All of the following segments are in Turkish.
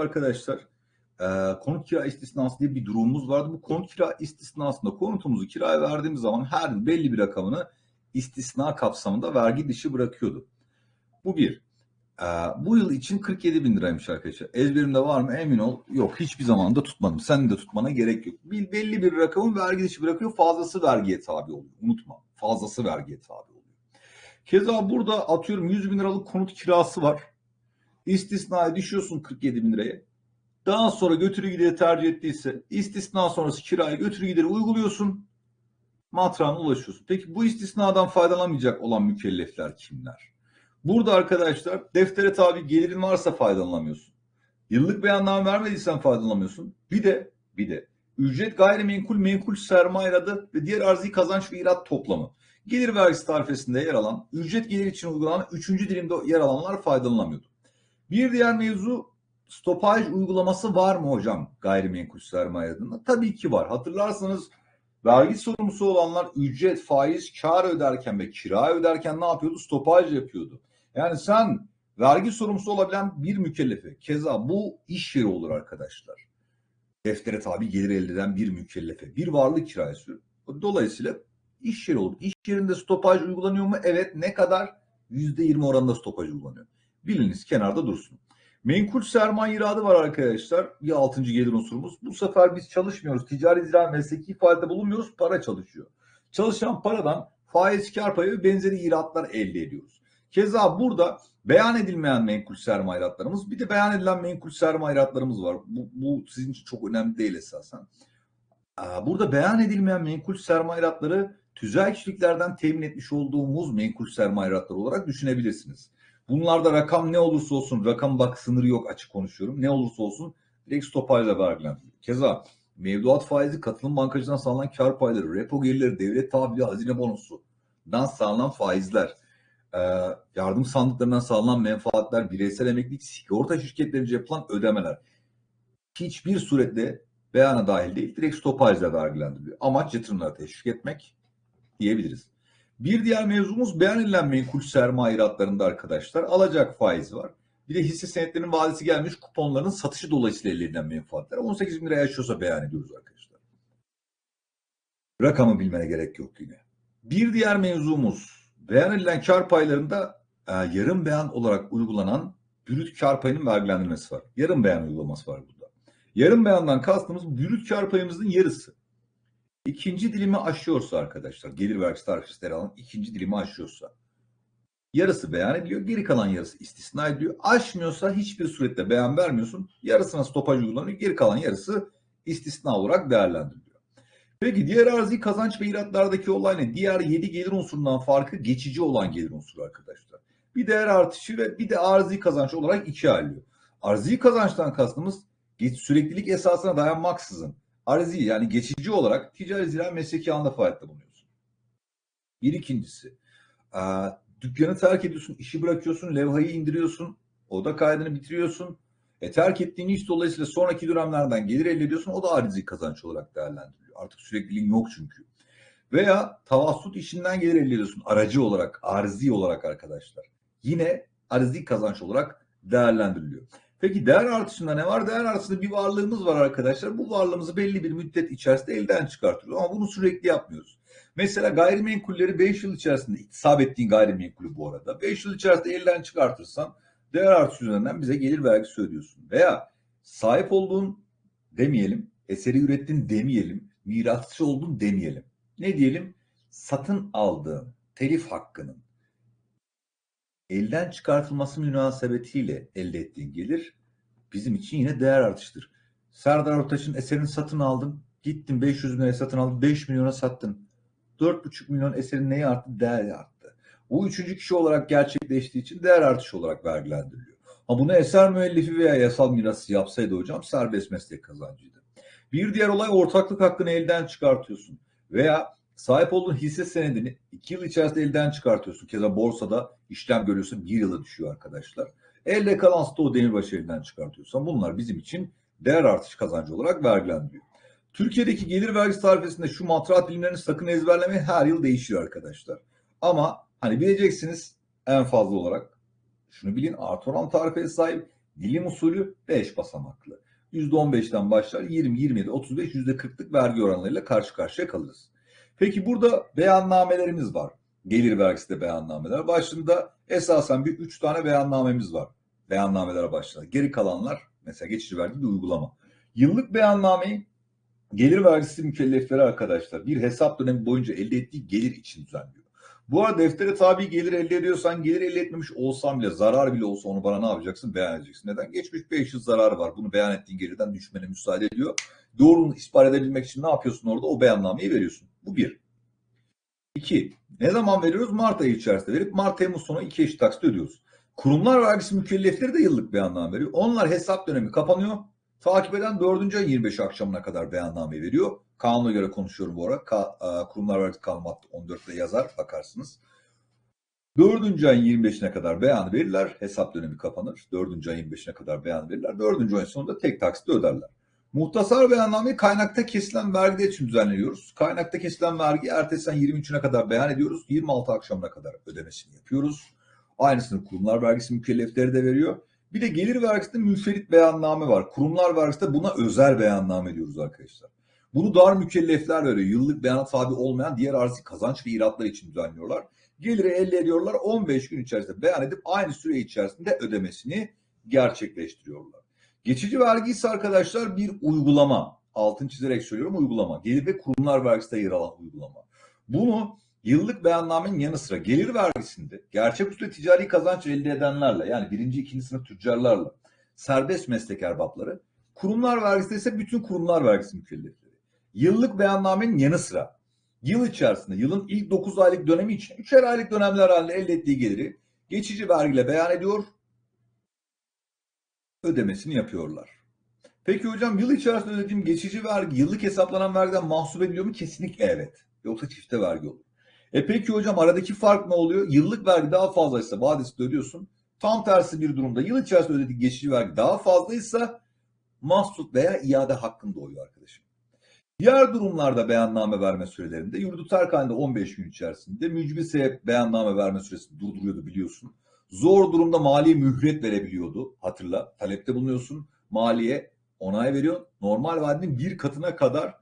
arkadaşlar e, konut kira istisnası diye bir durumumuz vardı. Bu konut kira istisnasında konutumuzu kiraya verdiğimiz zaman her yıl belli bir rakamını istisna kapsamında vergi dışı bırakıyordu. Bu bir. E, bu yıl için 47 bin liraymış arkadaşlar. Ezberimde var mı emin ol. Yok hiçbir zaman da tutmadım. Sen de tutmana gerek yok. Bir, belli bir rakamın vergi dışı bırakıyor. Fazlası vergiye tabi oluyor. Unutma. Fazlası vergiye tabi oluyor. Keza burada atıyorum 100 bin liralık konut kirası var. İstisnaya düşüyorsun 47 bin liraya. Daha sonra götürü gideri tercih ettiyse istisna sonrası kirayı götürü gideri uyguluyorsun. Matrağına ulaşıyorsun. Peki bu istisnadan faydalanamayacak olan mükellefler kimler? Burada arkadaşlar deftere tabi gelirin varsa faydalanamıyorsun. Yıllık beyanname vermediysen faydalanamıyorsun. Bir de bir de ücret gayrimenkul menkul sermaye adı ve diğer arzi kazanç ve irat toplamı. Gelir vergisi tarifesinde yer alan, ücret gelir için uygulanan 3. dilimde yer alanlar faydalanamıyordu. Bir diğer mevzu stopaj uygulaması var mı hocam gayrimenkul sermaye adına? Tabii ki var. Hatırlarsanız vergi sorumlusu olanlar ücret, faiz, kar öderken ve kira öderken ne yapıyordu? Stopaj yapıyordu. Yani sen vergi sorumlusu olabilen bir mükellefe, keza bu iş yeri olur arkadaşlar. Deftere tabi gelir elde eden bir mükellefe, bir varlık kirası. Dolayısıyla iş yeri olur. İş yerinde stopaj uygulanıyor mu? Evet. Ne kadar? %20 oranında stopaj uygulanıyor. Biliniz kenarda dursun. Menkul sermaye iradı var arkadaşlar. Bir altıncı gelir unsurumuz. Bu sefer biz çalışmıyoruz. Ticari zira mesleki faaliyette bulunmuyoruz. Para çalışıyor. Çalışan paradan faiz kar payı ve benzeri iratlar elde ediyoruz. Keza burada beyan edilmeyen menkul sermaye iratlarımız bir de beyan edilen menkul sermaye iratlarımız var. Bu, bu sizin için çok önemli değil esasen. Burada beyan edilmeyen menkul sermaye iratları tüzel kişiliklerden temin etmiş olduğumuz menkul sermaye iratları olarak düşünebilirsiniz. Bunlarda rakam ne olursa olsun, rakam bak sınırı yok açık konuşuyorum. Ne olursa olsun direkt stopajla vergilendiriyor. Keza mevduat faizi, katılım bankacıdan sağlanan kar payları, repo gelirleri, devlet tahvili, hazine bonusu, dan sağlanan faizler, yardım sandıklarından sağlanan menfaatler, bireysel emeklilik, sigorta şirketlerince yapılan ödemeler hiçbir surette beyana dahil değil. Direkt stopajla vergilendiriliyor. Amaç yatırımları teşvik etmek diyebiliriz. Bir diğer mevzumuz beyan edilen menkul sermaye iratlarında arkadaşlar alacak faiz var. Bir de hisse senetlerinin vadesi gelmiş kuponların satışı dolayısıyla elde edilen menfaatler. 18 bin liraya yaşıyorsa beyan ediyoruz arkadaşlar. Rakamı bilmene gerek yok yine. Bir diğer mevzumuz beyan edilen kar paylarında e, yarım beyan olarak uygulanan brüt kar payının vergilendirmesi var. Yarım beyan uygulaması var burada. Yarım beyandan kastımız brüt kar payımızın yarısı. İkinci dilimi aşıyorsa arkadaşlar gelir vergisi tarifesi alan ikinci dilimi aşıyorsa yarısı beyan ediliyor. Geri kalan yarısı istisna ediliyor. Aşmıyorsa hiçbir surette beyan vermiyorsun. Yarısına stopaj uygulanıyor. Geri kalan yarısı istisna olarak değerlendiriliyor. Peki diğer arzi kazanç ve iratlardaki olay ne? Diğer 7 gelir unsurundan farkı geçici olan gelir unsuru arkadaşlar. Bir değer artışı ve bir de arzi kazanç olarak ikiye ayrılıyor. Arzi kazançtan kastımız süreklilik esasına dayanmaksızın arzi yani geçici olarak ticari zira mesleki alanda faaliyette bulunuyorsun. Bir ikincisi e, dükkanı terk ediyorsun, işi bırakıyorsun, levhayı indiriyorsun, oda kaydını bitiriyorsun. E, terk ettiğin iş dolayısıyla sonraki dönemlerden gelir elde ediyorsun. O da arzi kazanç olarak değerlendiriliyor. Artık sürekliliğin yok çünkü. Veya tavassut işinden gelir elde ediyorsun. Aracı olarak, arzi olarak arkadaşlar. Yine arzi kazanç olarak değerlendiriliyor. Peki değer artışında ne var? Değer artışında bir varlığımız var arkadaşlar. Bu varlığımızı belli bir müddet içerisinde elden çıkartıyoruz. Ama bunu sürekli yapmıyoruz. Mesela gayrimenkulleri 5 yıl içerisinde iktisap ettiğin gayrimenkulü bu arada 5 yıl içerisinde elden çıkartırsan değer artışı üzerinden bize gelir vergisi ödüyorsun. Veya sahip olduğun demeyelim, eseri ürettin demeyelim, mirasçı oldun demeyelim. Ne diyelim? Satın aldığın telif hakkının elden çıkartılması münasebetiyle elde ettiğin gelir bizim için yine değer artıştır. Serdar Ortaç'ın eserini satın aldın. Gittin 500 milyona satın aldın. 5 milyona sattın. 4,5 milyon eserin neyi arttı? Değer arttı. Bu üçüncü kişi olarak gerçekleştiği için değer artışı olarak vergilendiriliyor. Ha bunu eser müellifi veya yasal mirası yapsaydı hocam serbest meslek kazancıydı. Bir diğer olay ortaklık hakkını elden çıkartıyorsun. Veya sahip olduğun hisse senedini iki yıl içerisinde elden çıkartıyorsun. Keza borsada işlem görüyorsun bir yıla düşüyor arkadaşlar. Elde kalan stoğu demirbaşı elinden çıkartıyorsan bunlar bizim için değer artış kazancı olarak vergilendiriyor. Türkiye'deki gelir vergisi tarifesinde şu matrat bilimlerini sakın ezberleme her yıl değişiyor arkadaşlar. Ama hani bileceksiniz en fazla olarak şunu bilin artı oran tarifesi sahip Dilim usulü 5 basamaklı. %15'ten başlar 20, 27, 35, %40'lık vergi oranlarıyla karşı karşıya kalırız. Peki burada beyannamelerimiz var. Gelir vergisi de beyannameler. Başında esasen bir 3 tane beyannamemiz var. Beyannamelere başladı. Geri kalanlar mesela geçici vergi bir uygulama. Yıllık beyannameyi gelir vergisi mükellefleri arkadaşlar bir hesap dönemi boyunca elde ettiği gelir için düzenliyor. Bu arada deftere tabi gelir elde ediyorsan gelir elde etmemiş olsam bile zarar bile olsa onu bana ne yapacaksın? Beyan edeceksin. Neden? Geçmiş 5 yıl zarar var. Bunu beyan ettiğin gelirden düşmene müsaade ediyor. Doğruluğunu ispat edebilmek için ne yapıyorsun orada? O beyannameyi veriyorsun. Bu bir. İki. Ne zaman veriyoruz? Mart ayı içerisinde verip Mart Temmuz sonu iki eşit taksit ödüyoruz. Kurumlar vergisi mükellefleri de yıllık beyanname veriyor. Onlar hesap dönemi kapanıyor. Takip eden 4. ayın 25 akşamına kadar beyanname veriyor. Kanuna göre konuşuyorum bu ara. Ka- e, Kurumlar Vergisi Kanunu madde 14'te yazar bakarsınız. 4. ayın 25'ine kadar beyan verirler. Hesap dönemi kapanır. 4. ayın 25'ine kadar beyan verirler. 4. ayın sonunda tek taksitle öderler. Muhtasar beyannameyi kaynakta kesilen vergi için düzenliyoruz. Kaynakta kesilen vergi ertesi ayın 23'üne kadar beyan ediyoruz. 26 akşamına kadar ödemesini yapıyoruz. Aynısını kurumlar vergisi mükellefleri de veriyor. Bir de gelir vergisinde münferit beyanname var. Kurumlar vergisinde buna özel beyanname diyoruz arkadaşlar. Bunu dar mükellefler veriyor. Yıllık beyana tabi olmayan diğer arzi kazanç ve iratlar için düzenliyorlar. Geliri elde ediyorlar. 15 gün içerisinde beyan edip aynı süre içerisinde ödemesini gerçekleştiriyorlar. Geçici vergi ise arkadaşlar bir uygulama. Altın çizerek söylüyorum uygulama. Gelir ve kurumlar vergisinde yer alan uygulama. Bunu yıllık beyannamenin yanı sıra gelir vergisinde gerçek usulü ticari kazanç elde edenlerle yani birinci, ikinci sınıf tüccarlarla serbest meslek erbapları, kurumlar vergisinde ise bütün kurumlar vergisi mükellefleri. Yıllık beyannamenin yanı sıra yıl içerisinde yılın ilk 9 aylık dönemi için 3'er aylık dönemler halinde elde ettiği geliri geçici vergiyle beyan ediyor, ödemesini yapıyorlar. Peki hocam yıl içerisinde ödediğim geçici vergi yıllık hesaplanan vergiden mahsup ediliyor mu? Kesinlikle evet. Yoksa çifte vergi olur. E peki hocam aradaki fark ne oluyor? Yıllık vergi daha fazlaysa vadesinde ödüyorsun. Tam tersi bir durumda yıl içerisinde ödediğin geçici vergi daha fazlaysa mahsup veya iade hakkın doğuyor arkadaşım. Diğer durumlarda beyanname verme sürelerinde yurdu terk halinde 15 gün içerisinde mücbir sebep beyanname verme süresini durduruyordu biliyorsun. Zor durumda maliye mühlet verebiliyordu. Hatırla talepte bulunuyorsun. Maliye onay veriyor. Normal vadenin bir katına kadar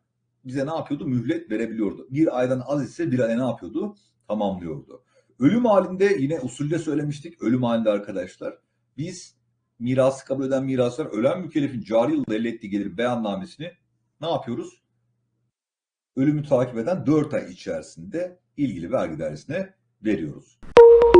bize ne yapıyordu? Mühlet verebiliyordu. Bir aydan az ise bir ay ne yapıyordu? Tamamlıyordu. Ölüm halinde yine usulde söylemiştik. Ölüm halinde arkadaşlar biz mirası kabul eden miraslar ölen mükellefin cari yılda elde ettiği gelir beyannamesini ne yapıyoruz? Ölümü takip eden 4 ay içerisinde ilgili vergi dairesine veriyoruz.